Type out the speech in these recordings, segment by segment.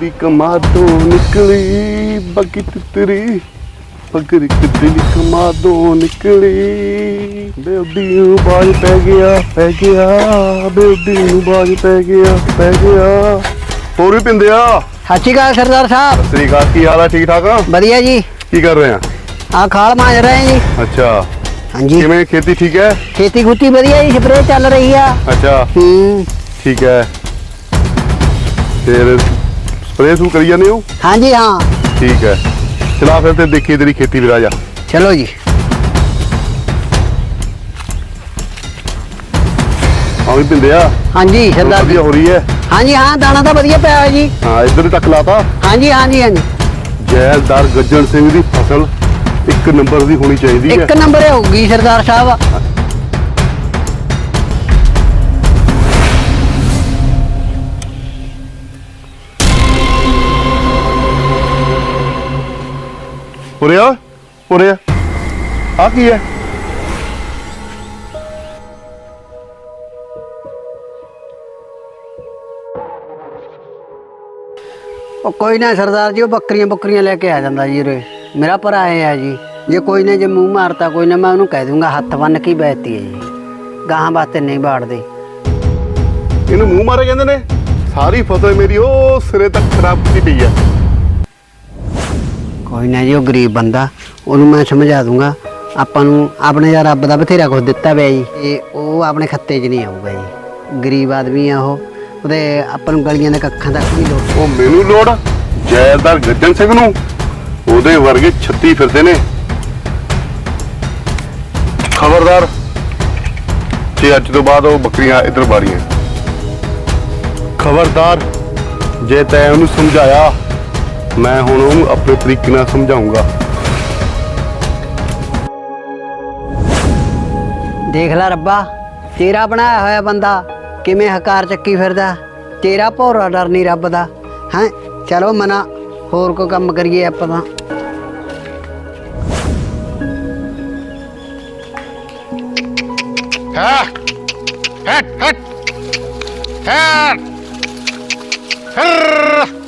ਤੇਰੀ ਕਮਾ ਤੋਂ ਨਿਕਲੀ ਬਗਿਤ ਤੇਰੀ ਪਗਰ ਤੇਰੀ ਕਮਾ ਤੋਂ ਨਿਕਲੀ। ਬੇਉਦੀ ਨੂੰ ਬਾਜ ਪੈ ਗਿਆ ਪੈ ਗਿਆ ਬੇਉਦੀ ਨੂੰ ਬਾਜ ਪੈ ਗਿਆ ਪੈ ਗਿਆ। ਹੋਰ ਵੀ ਪਿੰਦਿਆ? ਸਤਿ ਸ਼੍ਰੀ ਅਕਾਲ ਸਰਦਾਰ ਸਾਹਿਬ। ਸ੍ਰੀ ਅਕਾਲ ਕੀ ਹਾਲ ਹੈ ਠੀਕ ਠਾਕ ਆ? ਵਧੀਆ ਜੀ। ਕੀ ਕਰ ਰਹੇ ਆ? ਆ ਖਾਲ ਮਾਜ ਰਹੇ ਜੀ। ਅੱਛਾ। ਹਾਂਜੀ। ਕਿਵੇਂ ਖੇਤੀ ਠੀਕ ਹੈ ਖੇਤੀ ਖੂਤੀ ਵਧੀਆ ਜੀ ਸਪਰੇਅ ਚੱਲ ਰਹੀ ਆ। ਅੱਛਾ। ਹੂੰ। ਠੀਕ ਹੈ ਫਿਰ ਸਪਰੇਅ ਸ਼ੁਰੂ ਕਰੀ ਜਾਂਦੇ ਹੋ? ਹਾਂਜੀ ਹਾਂ। ਠੀਕ ਹੈ। ਚਲਾ ਫਿਰ ਤੇ ਦੇਖੀ ਤੇਰੀ ਖੇਤੀ ਵੀ ਰਾਜਾ। ਚਲੋ ਜੀ। ਆ ਵੀ ਪਿੰਦਿਆ ਹਾਂਜੀ ਸਰਦਾਰ ਜੀ। ਵਧੀਆ ਹੋ ਰਹੀ ਹੈ। ਹਾਂਜੀ ਹਾਂ ਦਾਣਾ ਤਾਂ ਵਧੀਆ ਪਿਆ ਹੋਇਆ ਜੀ। ਹਾਂ ਇੱਧਰ ਤੱਕ ਲਾਤਾ। ਹਾਂਜੀ ਹਾਂਜੀ ਹਾਂਜੀ। ਜੈਲਦਾਰ ਗੱਜਣ ਸਿੰਘ ਦੀ ਫਸਲ ਇੱਕ ਨੰਬਰ ਦੀ ਹੋਣੀ ਚਾਹੀਦੀ ਹੈ। ਇੱਕ ਨੰਬਰ ਹੋਊਗੀ ਸਰਦਾਰ ਸਾਹਿਬ। ਉਰੇ ਆ ਉਰੇ ਆ। ਆ ਕੀ ਹੈ? ਉਹ ਕੋਈ ਨਾ ਸਰਦਾਰ ਜੀ ਉਹ ਬੱਕਰੀਆਂ ਬੱਕਰੀਆਂ ਲੈ ਕੇ ਆ ਜਾਂਦਾ ਜੀ ਉਰੇ। ਮੇਰਾ ਭਰਾ ਆ ਜੀ। ਜੇ ਕੋਈ ਨੇ ਜੇ ਮੂੰਹ ਮਾਰਤਾ ਕੋਈ ਨਾ ਮੈਂ ਉਹਨੂੰ ਕਹਿ ਦੂੰਗਾ ਹੱਥ ਬੰਨ ਕੇ ਬੈਠਤੀ ਹੈ ਜੀ। ਗਾਹਾਂ ਵਾਸਤੇ ਨਹੀਂ ਬਾੜਦੇ। ਇਹਨੂੰ ਮੂੰਹ ਮਾਰੇ ਕਹਿੰਦੇ ਨੇ? ਸਾਰੀ ਫਸਲ ਮੇਰੀ ਉਹ ਸਿਰੇ ਤੱਕ ਖਰਾਬ ਕੀਤੀ ਪਈ ਹੈ। ਕੋਈ ਨਾ ਜੀ, ਉਹ ਗਰੀਬ ਬੰਦਾ, ਉਹਨੂੰ ਮੈਂ ਸਮਝਾ ਦੂੰਗਾ। ਆਪਾਂ ਨੂੰ ਆਪਣੇ ਯਾਰ ਰੱਬ ਦਾ ਬਥੇਰਾ ਕੁਝ ਦਿੱਤਾ ਪਿਆ ਜੀ। ਇਹ ਉਹ ਆਪਣੇ ਖੱਤੇ 'ਚ ਨਹੀਂ ਆਊਗਾ ਜੀ। ਗਰੀਬ ਆਦਮੀ ਆ ਉਹ। ਉਹਦੇ ਆਪਾਂ ਨੂੰ ਗਲੀਆਂ ਦੇ ਕੱਖਾਂ ਤੱਕ ਨਹੀਂ ਲੋੜ ਉਹ ਮੈਨੂੰ ਲੋੜ ਜੈਲਦਾਰ ਗੱਜਣ ਸਿੰਘ ਨੂੰ। ਉਹਦੇ ਵਰਗੇ 36 ਫਿਰਦੇ ਨੇ। ਖਬਰਦਾਰ, ਜੇ ਅੱਜ ਤੋਂ ਬਾਅਦ ਉਹ ਬੱਕਰੀਆਂ ਇਧਰ ਬਾਰੀਆਂ ਖਬਰਦਾਰ, ਜੇ ਤੈਂ ਉਹਨੂੰ ਸਮਝਾਇਆ ਮੈਂ ਹੁਣ ਉਹਨੂੰ ਆਪਣੇ ਤਰੀਕੇ ਨਾਲ ਸਮਝਾਉਂਗਾ ਦੇਖ ਲੈ ਰੱਬਾ ਤੇਰਾ ਬਣਾਇਆ ਹੋਇਆ ਬੰਦਾ ਕਿਵੇਂ ਹਕਾਰ ਚੱਕੀ ਫਿਰਦਾ ਤੇਰਾ ਭੋਰਾ ਡਰ ਨਹੀਂ ਰੱਬ ਦਾ ਹੈ ਚਲੋ ਮਨਾ ਹੋਰ ਕੋਈ ਕੰਮ ਕਰੀਏ ਆਪਾਂ ਤਾਂ Ha! Hut! Hut! Hut! Hurr!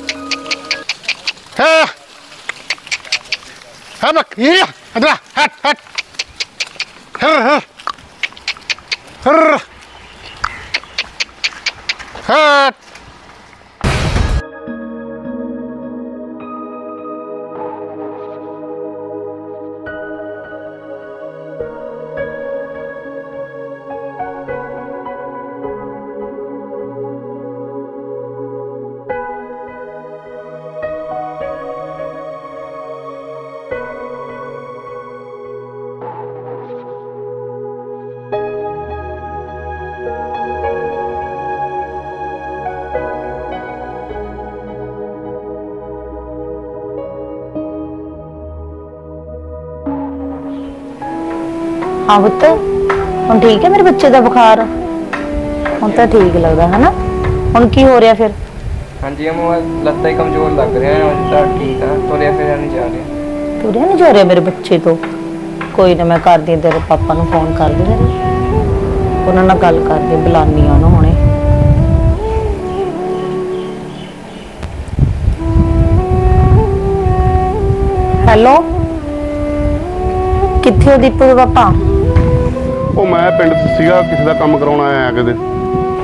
ها. ها يح هدرا هات. هات. ها ها ها هات. ਹਾਂ ਪੁੱਤ। ਹੁਣ ਠੀਕ ਹੈ ਮੇਰੇ ਬੱਚੇ ਦਾ ਬੁਖਾਰ? ਹੁਣ ਤਾਂ ਠੀਕ ਲੱਗਦਾ ਹੈ ਨਾ ਹੁਣ ਕੀ ਹੋ ਰਿਹਾ ਫਿਰ? ਹਾਂਜੀ ਅਮੋ ਲੱਤਾਂ ਹੀ ਕਮਜ਼ੋਰ ਲੱਗ ਰਿਹਾ ਹੈ ਹੁਣ ਤਾਂ ਠੀਕ ਆ। ਤੁਰਿਆ ਫਿਰਿਆ ਨਹੀਂ ਜਾ ਰਿਹਾ। ਤੁਰਿਆ ਨਹੀਂ ਜਾ ਰਿਹਾ ਮੇਰੇ ਬੱਚੇ ਤੋਂ? ਕੋਈ ਨਾ ਮੈਂ ਕਰਦੀ ਹਾਂ ਤੇਰੇ ਪਾਪਾ ਨੂੰ ਫੋਨ ਕਰ ਦੇ ਉਹਨਾਂ ਨਾਲ ਗੱਲ ਕਰਦੀ ਬੁਲਾਨੀ ਆ ਉਹਨੂੰ ਹੁਣੇ। ਹੈਲੋ? ਕਿੱਥੇ ਹੋ ਦੀਪੂ ਦੇ ਪਾਪਾ? ਉਹ ਮੈਂ ਪਿੰਡ 'ਚ ਸੀਗਾ ਕਿਸੇ ਦਾ ਕੰਮ ਕਰਾਉਣ ਆਇਆ ਕਿਤੇ।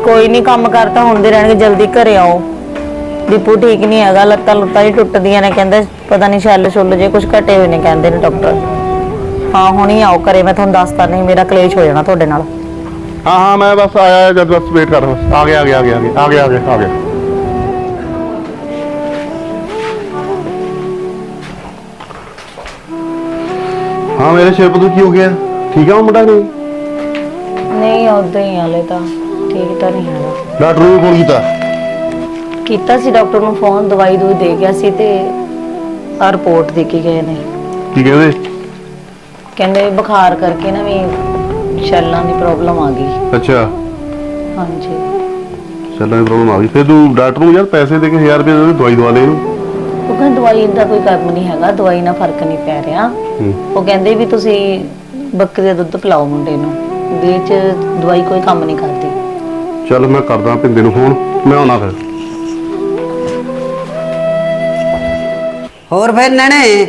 ਕੋਈ ਨਹੀਂ ਕੰਮ ਕਰਤਾ ਹੁੰਦੇ ਰਹਿਣਗੇ ਜਲਦੀ ਘਰੇ ਆਓ। ਦੀਪੂ ਠੀਕ ਨਹੀਂ ਹੈਗਾ ਲੱਤਾਂ ਲੁੱਤਾਂ ਹੀ ਟੁੱਟਦੀਆਂ ਨੇ ਕਹਿੰਦੇ ਪਤਾ ਨਹੀਂ ਛੱਲ ਛੁੱਲ ਜੇ ਕੁਝ ਘਟੇ ਹੋਏ ਨੇ ਕਹਿੰਦੇ ਨੇ ਡਾਕਟਰ। ਹਾਂ ਹੁਣੀ ਆਓ ਘਰੇ ਮੈਂ ਤੁਹਾਨੂੰ ਦੱਸਦਾ ਨਹੀਂ ਮੇਰਾ ਕਲੇਸ਼ ਹੋ ਜਾਣਾ ਤੁਹਾਡੇ ਨਾਲ। ਹਾਂ ਹਾਂ ਮੈਂ ਬਸ ਆਇਆ ਜਦ ਬਸ ਵੇਟ ਕਰ ਬਸ। ਆ ਗਿਆ ਆ ਗਿਆ ਆ ਗਿਆ ਆ ਗਿਆ ਆ ਗਿਆ ਆ ਗਿਆ ਆ ਗਿਆ। ਹਾਂ ਮੇਰੇ ਸ਼ੇਰ ਤੋਂ ਕੀ ਹੋ ਗਿਆ? ਠੀਕ ਆ ਉਹ ਮੁੰਡਾ ਨਹੀਂ? ਨਹੀਂ ਉਦਾਂ ਹੀ ਹਾਲੇ ਤਾਂ। ਠੀਕ ਤਾਂ ਨਹੀਂ ਹੈਗਾ। ਡਾਕਟਰ ਨੂੰ ਫੋਨ ਕੀਤਾ? ਕੀਤਾ ਸੀ ਡਾਕਟਰ ਨੂੰ ਫੋਨ ਦਵਾਈ ਦੂਈ ਦੇ ਗਿਆ ਸੀ ਤੇ ਆ ਰਿਪੋਰਟ ਦੇ ਕੇ ਗਏ ਨੇ। ਕੀ ਕਹਿੰਦੇ? ਕਹਿੰਦੇ ਬੁਖਾਰ ਕਰਕੇ ਨਾ ਵੀ ਛੱਲਾਂ ਦੀ ਪ੍ਰੋਬਲਮ ਆ ਗਈ। ਅੱਛਾ। ਹਾਂਜੀ। ਚੱਲਾਂ ਪ੍ਰੋਬਲਮ ਆ ਗਈ। ਫਿਰ ਤੂੰ ਡਾਕਟਰ ਨੂੰ ਯਾਰ ਪੈਸੇ ਦੇ ਕੇ 1000 ਰੁਪਏ ਦੇ ਦੇ, ਦਵਾਈ ਦਵਾ ਲੈ ਇਹਨੂੰ। ਉਹ ਕਹਿੰਦੇ ਦਵਾਈ ਦਾ ਕੋਈ ਕੰਮ ਨਹੀਂ ਹੈਗਾ ਦਵਾਈ ਨਾਲ ਫ਼ਰਕ ਨਹੀਂ ਪੈ ਰਿਹਾ। ਹੂੰ। ਉਹ ਕਹਿੰਦੇ ਵੀ ਤੁਸੀਂ ਬੱਕਰੀ ਦਾ ਦੁੱਧ ਪਿਲਾਓ ਮੁੰਡੇ ਨੂੰ। ਵੀਰ ਦਵਾਈ ਕੋਈ ਕੰਮ ਨਹੀਂ ਕਰਦੀ। ਚੱਲ ਮੈਂ ਕਰਦਾ ਭਿੰਦੇ ਨੂੰ ਫੋਨ ਮੈਂ ਆਉਣਾ ਫਿਰ। ਹੋਰ ਫਿਰ ਨਣੇ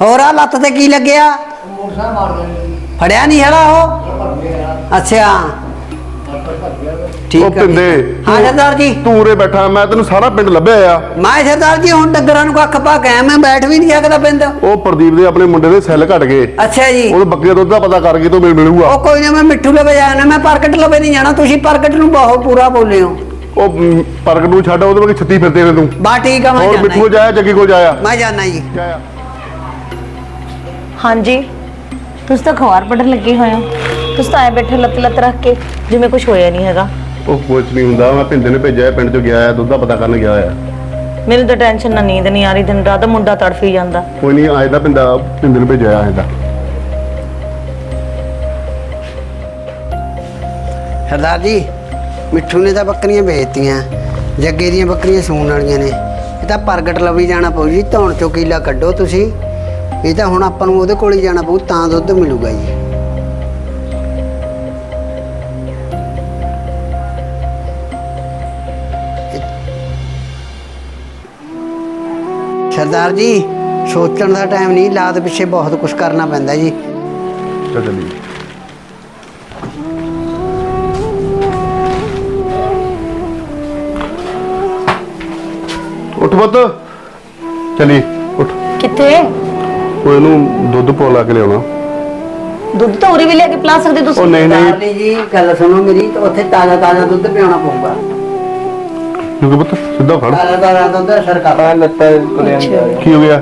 ਹੋਰ ਆ ਲੱਤ ਤੇ ਕੀ ਲੱਗਿਆ? ਫੜਿਆ ਨਹੀਂ ਹੈਗਾ ਉਹ? ਅੱਛਾ। ਠੀਕ ਉਹ ਹੈ ਪਿੰਦੇ ਹਾਂ ਸਰਦਾਰ ਜੀ। ਤੂੰ ਉਰੇ ਬੈਠਾ ਮੈਂ ਤੈਨੂੰ ਸਾਰਾ ਪਿੰਡ ਲੱਭਿਆ ਆ। ਮੈਂ ਸਰਦਾਰ ਜੀ ਹੁਣ ਡੰਗਰਾਂ ਨੂੰ ਕੱਖ ਪਾ ਕੇ ਆਇਆ, ਮੈਂ ਬੈਠ ਵੀ ਨਹੀਂ ਸਕਦਾ ਪਿੰਡ। ਉਹ ਪ੍ਰਦੀਪ ਦੇ ਆਪਣੇ ਮੁੰਡੇ ਦੇ ਸੈੱਲ ਘਟ ਗਏ। ਅੱਛਾ ਜੀ। ਉਹ ਬੱਕਰੀ ਦੁੱਧ ਦਾ ਪਤਾ ਕਰਕੇ ਤੋਂ ਮੈਨੂੰ ਮਿਲੂਗਾ। ਉਹ ਕੋਈ ਨਾ ਮੈਂ ਮਿੱਠੂ ਲਵੇ ਜਾਣਾ ਮੈਂ ਪ੍ਰਗਟ ਲਵੇ ਨਹੀਂ ਜਾਣਾ ਤੁਸੀਂ ਪ੍ਰਗਟ ਨੂੰ ਬਹੁਤ ਪੂਰਾ ਬੋਲੇ ਹੋ। ਉਹ ਪਰਗਟ ਨੂੰ ਛੱਡ ਉਹਦੇ ਵਿੱਚ ਛੱਤੀ ਫਿਰਦੇ ਨੇ ਤੂੰ। ਬਾ ਠੀਕ ਆ ਮੈਂ ਹੋਰ ਜਾਣਾ ਮਿੱਠੂ ਕੋਲ ਜਾਇਆ ਜੱਗੀ ਕੋਲ ਜਾਇਆ? ਮੈਂ ਜਾਣਾ ਜੀ। ਹਾਂਜੀ। ਤੁਸੀਂ ਤਾਂ ਖਵਾਰ ਪੜਨ ਲੱਗੇ ਹੋਏ ਹੋ। ਤੁਸੀਂ ਤਾਂ ਐ ਬੈਠੇ ਲੱਤ ਲੱਤ ਰੱਖ ਕੇ ਜਿਵੇਂ ਕੁਝ ਹੋਇਆ ਨਹੀਂ ਹੈਗਾ। ਉਹ ਕੁਝ ਨਹੀਂ ਹੁੰਦਾ ਮੈਂ ਭਿੰਦੇ ਨੇ ਭੇਜਿਆ ਪਿੰਡ ਚੋਂ ਗਿਆ ਆ ਦੁੱਧ ਦਾ ਪਤਾ ਕਰਨ ਗਿਆ ਆ ਮੈਨੂੰ ਤਾਂ ਟੈਨਸ਼ਨ ਨਾ ਨੀਂਦ ਨਹੀਂ ਆ ਰਹੀ ਦਿਨ ਰਾਤ ਮੁੰਡਾ ਤੜਫੀ ਜਾਂਦਾ। ਕੋਈ ਨਹੀਂ ਆਏ ਦਾ ਭਿੰਦਾ ਭਿੰਦੇ ਨੇ ਭੇਜਿਆ ਆਏ ਦਾ ਸਰਦਾਰ ਜੀ ਮਿੱਠੂ ਨੇ ਤਾਂ ਬੱਕਰੀਆਂ ਵੇਚਤੀਆਂ ਜੱਗੇ ਦੀਆਂ ਬੱਕਰੀਆਂ ਸੂਣ ਵਾਲੀਆਂ ਨੇ। ਇਹ ਤਾਂ ਪ੍ਰਗਟ ਲਵੀ ਜਾਣਾ ਪਊ ਜੀ ਧੌਣ ਚੋਂ ਕੀਲਾ ਕੱਢੋ ਤੁਸੀਂ। ਇਹ ਤਾਂ ਹੁਣ ਆਪਾਂ ਨੂੰ ਉਹਦੇ ਕੋਲ ਹੀ ਜਾਣਾ ਪਊ ਤਾਂ ਦੁੱਧ ਮਿਲੂਗਾ ਜੀ। ਸਰਦਾਰ ਜੀ ਸੋਚਣ ਦਾ ਟਾਈਮ ਨਹੀਂ ਲਾਦ ਪਿੱਛੇ ਬਹੁਤ ਕੁਝ ਕਰਨਾ ਪੈਂਦਾ ਜੀ। ਚੱਲ ਚੱਲੀ ਉੱਠ ਬੱਤ ਚਲੀ ਉੱਠ। ਕਿੱਥੇ? ਉਹ ਇਹਨੂੰ ਦੁੱਧ ਪੋ ਲਾ ਕੇ ਲਿਆਉਣਾ। ਦੁੱਧ ਤਾਂ ਉਰੇ ਵੀ ਲਿਆ ਕੇ ਪਿਲਾ ਸਕਦੇ ਉਹ ਤੁਸੀਂ ਨਹੀਂ ਨਹੀਂ। ਸਰਦਾਰ ਜੀ ਗੱਲ ਸੁਣੋ ਮੇਰੀ ਤੇ ਉੱਥੇ ਤਾਜ਼ਾ ਤਾਜ਼ਾ ਦੁੱਧ ਪਿਆਉਣਾ ਪਊਗਾ। ਕਿਉਂਕਿ ਪੁੱਤ ਸਿੱਧਾ ਸਰਕਾਰ ਮੈਂ ਲੱਤਾਂ ਰਿਹਾ ਕੀ ਹੋ ਗਿਆ?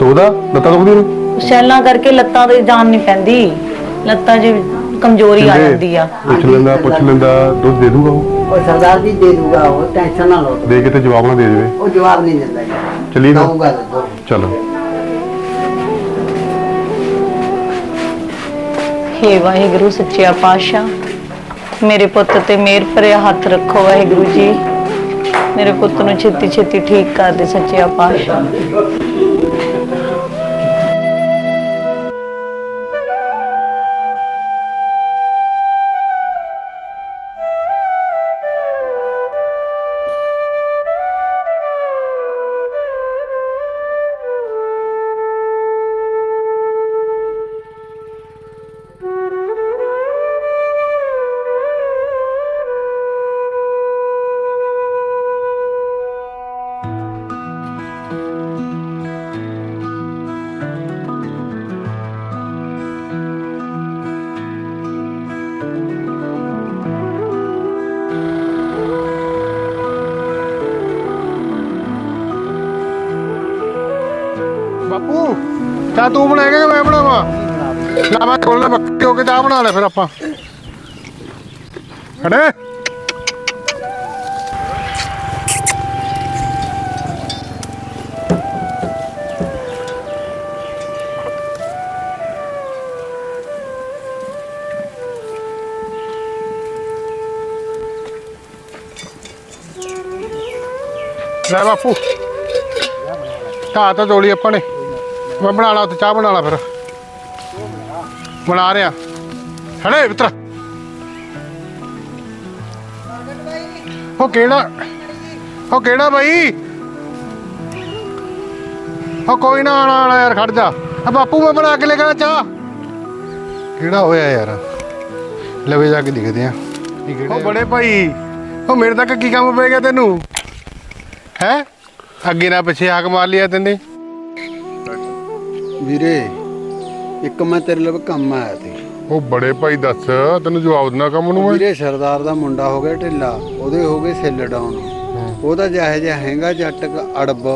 ਤੋਦਾ ਲੱਤਾਂ ਦੁਖਦੀ ਨੇ ਸ਼ੈਲਾਂ ਕਰਕੇ ਲੱਤਾਂ ਤੇ ਜਾਨ ਨਹੀਂ ਪੈਂਦੀ। ਲੱਤਾਂ 'ਚ ਕਮਜ਼ੋਰੀ ਆ ਜਾਂਦੀ ਆ। ਪੁੱਛ ਲੈਂਦਾ ਪੁੱਛ ਲੈਂਦਾ ਦੁੱਧ ਦੇ ਦੂਗਾ ਉਹ? ਉਹ ਸਰਦਾਰ ਜੀ ਦੇ ਦੂਗਾ ਉਹ ਟੈਨਸ਼ਨ ਨਾ ਲਓ। ਦੇ ਕੇ ਤੇ ਜਵਾਬ ਨਾ ਦੇ ਦੇਵੇ। ਉਹ ਜਵਾਬ ਨਹੀਂ ਦਿੰਦਾ ਜੀ। ਚੱਲੀ ਨਾ ਚੱਲ। ਹੇ ਵਾਹਿਗੁਰੂ ਸੱਚਿਆ ਪਾਤਸ਼ਾਹ। ਮੇਰੇ ਪੁੱਤ ਤੇ ਮੇਰ ਭਰਿਆ ਹੱਥ ਰੱਖੋ ਵਾਹਿਗੁਰੂ ਜੀ। ਮੇਰੇ ਪੁੱਤ ਨੂੰ ਛੇਤੀ ਛੇਤੀ ਠੀਕ ਕਰ ਦੇ ਸੱਚਿਆ ਪਾਤਸ਼ਾਹ। ਚਾਹ ਤੂੰ ਬਣਾਏਗਾ ਕਿ ਮੈਂ ਬਣਾਵਾਂ। ਲੈ ਮੈਂ ਕੋਲ ਬੱਕੇ ਹੋ ਕੇ ਚਾਹ ਬਣਾ ਲੈ ਫਿਰ ਆਪਾਂ। ਖੜੇ? ਲੈ ਬਾਪੂ। ਘਾਹ ਤਾਂ ਤੋਲੀ ਆਪਾਂ ਨੇ। ਮੈਂ ਬਣਾ ਲਾ ਉੱਥੇ ਚਾਹ ਬਣਾ ਲਾ ਫਿਰ। ਬਣਾ ਰਿਆ ਹੜੇ ਮਿੱਤਰ ਉਹ ਕਿਹੜਾ? ਉਹ ਕਿਹੜਾ ਬਾਈ? ਉਹ ਕੋਈ ਨਾ ਆਣਾ ਆਣਾ ਯਾਰ ਖੜ ਜਾ। ਆ ਬਾਪੂ ਮੈਂ ਬਣਾ ਕੇ ਲੈ ਕੇ ਚਾਹ। ਕਿਹੜਾ ਹੋਇਆ ਯਾਰ? ਲਵੇ ਜਾ ਕੇ ਦਿਖਦੇ ਆ ਉਹ ਬੜੇ ਭਾਈ। ਉਹ ਮੇਰੇ ਤੱਕ ਕੀ ਕੰਮ ਪੈ ਗਿਆ ਤੈਨੂੰ? ਹੈ? ਅੱਗੇ ਨਾ ਪਿੱਛੇ ਹਾਕ ਮਾਰ ਲਿਆ ਤੈਨੇ। ਵੀਰੇ ਇੱਕ ਮੈਂ ਤੇਰੇ ਲਈ ਕੰਮ ਆਇਆ ਸੀ। ਉਹ ਬੜੇ ਭਾਈ ਦੱਸ ਤੈਨੂੰ ਜਵਾਬ ਦੇਣਾ ਕੰਮ ਨੂੰ ਮੈਂ? ਵੀਰੇ ਸਰਦਾਰ ਦਾ ਮੁੰਡਾ ਹੋ ਗਿਆ ਢਿੱਲਾ ਉਹਦੇ ਹੋ ਗਏ ਸੈੱਲ ਡਾਊਨ ਉਹਦਾ ਜਿਹੋ ਜਿਹਾ ਹੈਗਾ ਜੱਟ ਕ- ਅੜਬ।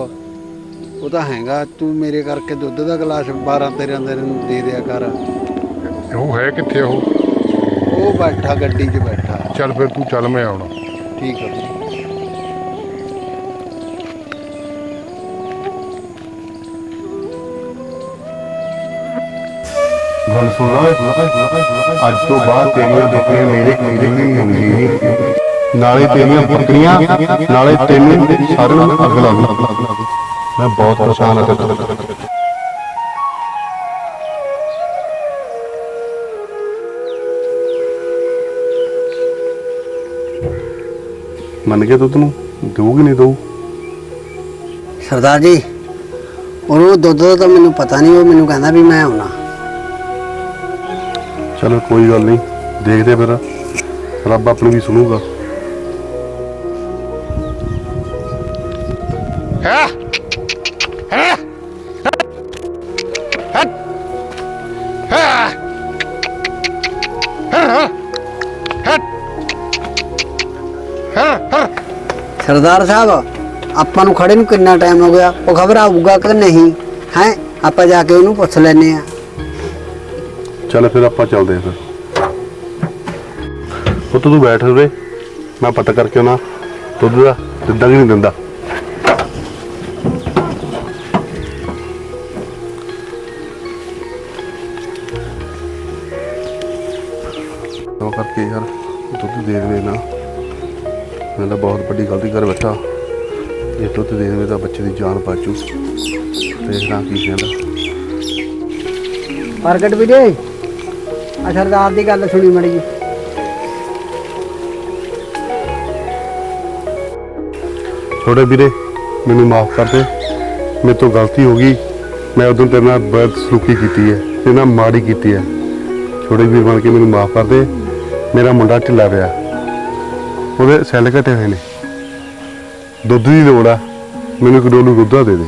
ਉਹ ਤਾਂ ਹੈਗਾ ਤੂੰ ਮੇਰੇ ਕਰਕੇ ਦੁੱਧ ਦਾ ਗਲਾਸ 12 13 ਦਿਨ ਨੂੰ ਦੇ ਦਿਆ ਕਰ। ਉਹ ਹੈ ਕਿੱਥੇ ਉਹ? ਉਹ ਬੈਠਾ ਗੱਡੀ 'ਚ ਬੈਠਾ। ਚੱਲ ਫਿਰ ਤੂੰ ਚੱਲ ਮੈਂ ਆਉਣਾ। ਠੀਕ ਹੈ ਗੱਲ ਸੁਣ ਅੱਜ ਤੋਂ ਬਾਅਦ ਤੇਰੀਆਂ ਬੱਕਰੀਆਂ ਮੇਰੇ ਮੇਰੇ ਨਹੀਂ ਹੋਣਗੀਆਂ ਨਾਲੇ ਤੇਰੀਆਂ ਬੱਕਰੀਆਂ, ਨਾਲੇ ਤੈਨੂੰ ਸਾਰਿਆਂ ਨੂੰ ਅੱਗ ਲੱਗ ਮੈਂ ਬਹੁਤ ਪਰੇਸ਼ਾਨ ਹਾਂ ਤੇਰੇ ਤੋਂ ਮੰਨ ਗਿਆ ਦੁੱਧ ਨੂੰ? ਦਊਗੀ ਨਹੀਂ ਦਊ? ਸਰਦਾਰ ਜੀ, ਉਹਨੂੰ ਦੁੱਧ ਦਾ ਤਾਂ ਮੈਨੂੰ ਪਤਾ ਨਹੀਂ, ਉਹ ਮੈਨੂੰ ਕਹਿੰਦਾ ਵੀ ਮੈਂ ਆਉਣਾ। ਚਲੋ ਕੋਈ ਗੱਲ ਨਹੀਂ ਦੇਖਦੇ ਫਿਰ। ਰੱਬ ਆਪਣੀ ਵੀ ਸੁਣੂਗਾ। ਹੈ? ਹੈ? ਸਰਦਾਰ ਸਾਹਿਬ ਆਪਾਂ ਨੂੰ ਖੜੇ ਨੂੰ ਕਿੰਨਾ ਟਾਈਮ ਹੋ ਗਿਆ? ਉਹ ਖਬਰ ਆਊਗਾ ਕਿ ਨਹੀਂ? ਹੈ? ਆਪਾਂ ਜਾ ਕੇ ਉਹਨੂੰ ਪੁੱਛ ਲੈਨੇ ਆ ਚੱਲ ਫਿਰ ਆਪਾਂ ਚੱਲਦੇ ਹਾਂ ਫਿਰ। ਉਹ ਤੂੰ ਬੈਠ ਉਰੇ ਮੈਂ ਪਤਾ ਕਰਕੇ ਆਉਣਾ। ਦੁੱਧ ਦਾ ਦਿੰਦਾ ਕਿ ਨਹੀਂ ਦਿੰਦਾ? ਉਹ ਕਰਕੇ ਯਾਰ, ਦੁੱਧ ਦੇ ਦੇਵੇ ਨਾ। ਮੈਂ ਤਾਂ ਬਹੁਤ ਵੱਡੀ ਗਲਤੀ ਕਰ ਬੈਠਾ। ਜੇ ਦੁੱਧ ਦੇ ਦੇਵੇ ਤਾਂ ਬੱਚੇ ਦੀ ਜਾਨ ਬਾਚੂ ਦੇਖਣਾ ਕੀ ਕਹਿੰਦਾ। ਪ੍ਰਗਟ ਵੀਰੇ। ਆ ਸਰਦਾਰ ਦੀ ਗੱਲ ਸੁਣੀ ਮੜੀ ਜੀ। ਛੋਟੇ ਵੀਰੇ ਮੈਨੂੰ ਮਾਫ ਕਰ ਦੇ। ਮੇਰੇ ਤੋਂ ਗਲਤੀ ਹੋ ਗਈ। ਮੈਂ ਉਦੋਂ ਤੇਰੇ ਨਾਲ ਬਦ ਸਲੂਕੀ ਕੀਤੀ ਹੈ ਤੇਰੇ ਨਾਲ ਮਾੜੀ ਕੀਤੀ ਹੈ। ਛੋਟੇ ਵੀਰ ਬਣ ਕੇ ਮੈਨੂੰ ਮਾਫ ਕਰ ਦੇ। ਮੇਰਾ ਮੁੰਡਾ ਢਿੱਲਾ ਪਿਆ। ਉਹਦੇ ਸੈੱਲ ਘਟੇ ਹੋਏ ਨੇ। ਦੁੱਧ ਦੀ ਲੋੜ ਆ। ਮੈਨੂੰ ਇੱਕ ਡੋਲੂ ਦੁੱਧ ਦਾ ਦੇ ਦੇ।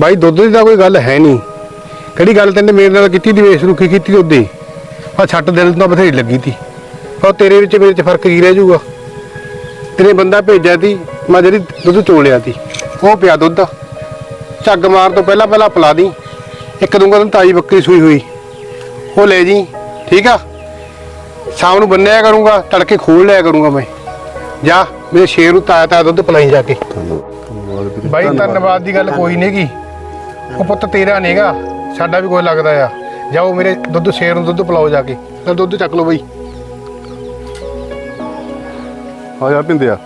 ਬਾਈ ਦੁੱਧ ਦੀ ਤਾਂ ਕੋਈ ਗੱਲ ਹੈ ਨਹੀਂ। ਕਿਹੜੀ ਗੱਲ ਤੈਨੇ ਮੇਰੇ ਨਾਲ ਕੀਤੀ ਦਿਵੇਸ਼ ਨੂੰ ਕੀ ਕੀਤੀ ਉਹਦੇ? ਆ ਛੱਟ ਦਿਲ ਤੋਂ ਬਥੇਰੀ ਲੱਗੀ ਤੀ। ਉਹ ਤੇਰੇ ਵਿੱਚ ਮੇਰੇ ਚ ਫ਼ਰਕ ਕੀ ਰਹਿ ਜਾਊਗਾ? ਤੇਰੇ ਬੰਦਾ ਭੇਜਿਆ ਤੀ ਮੈਂ ਜਿਹੜੀ ਦੁੱਧ ਚੋਲਿਆ ਤੀ ਉਹ ਪਿਆ ਦੁੱਧ। ਝੱਗ ਮਾਰ ਤੋਂ ਪਹਿਲਾਂ ਪਹਿਲਾਂ ਪਿਲਾ ਦੀ। ਇੱਕ ਦੂੰਗਾ ਤੈਨੂੰ ਤਾਜੀ ਬੱਕਰੀ ਸੂਈ ਹੋਈ। ਉਹ ਲੈ ਜੀ ਠੀਕ ਆ? ਸ਼ਾਮ ਨੂੰ ਬੰਨਿਆ ਕਰੂੰਗਾ ਤੜਕੇ ਖੋਲ ਲਿਆ ਕਰੂੰਗਾ ਮੈਂ। ਜਾ ਮੇਰੇ ਸ਼ੇਰ ਨੂੰ ਤਾਇਆ ਤਾਇਆ ਦੁੱਧ ਪਿਲਾਈ ਜਾ ਕੇ। ਬਾਈ ਧੰਨਵਾਦ ਦੀ ਗੱਲ ਕੋਈ ਨਹੀਂਗੀ ਉਹ ਪੁੱਤ ਤੇਰਾ ਨਹੀਂਗਾ ਸਾਡਾ ਵੀ ਕੋਈ ਲੱਗਦਾ ਆ। ਜਾਓ ਮੇਰੇ ਦੁੱਧ ਸ਼ੇਰ ਨੂੰ ਦੁੱਧ ਪਿਲਾਓ ਜਾ ਕੇ। ਲੈ ਦੁੱਧ ਚੱਕ ਲਓ ਬਈ। ਆ ਜਾ ਪਿੰਦਿਆ।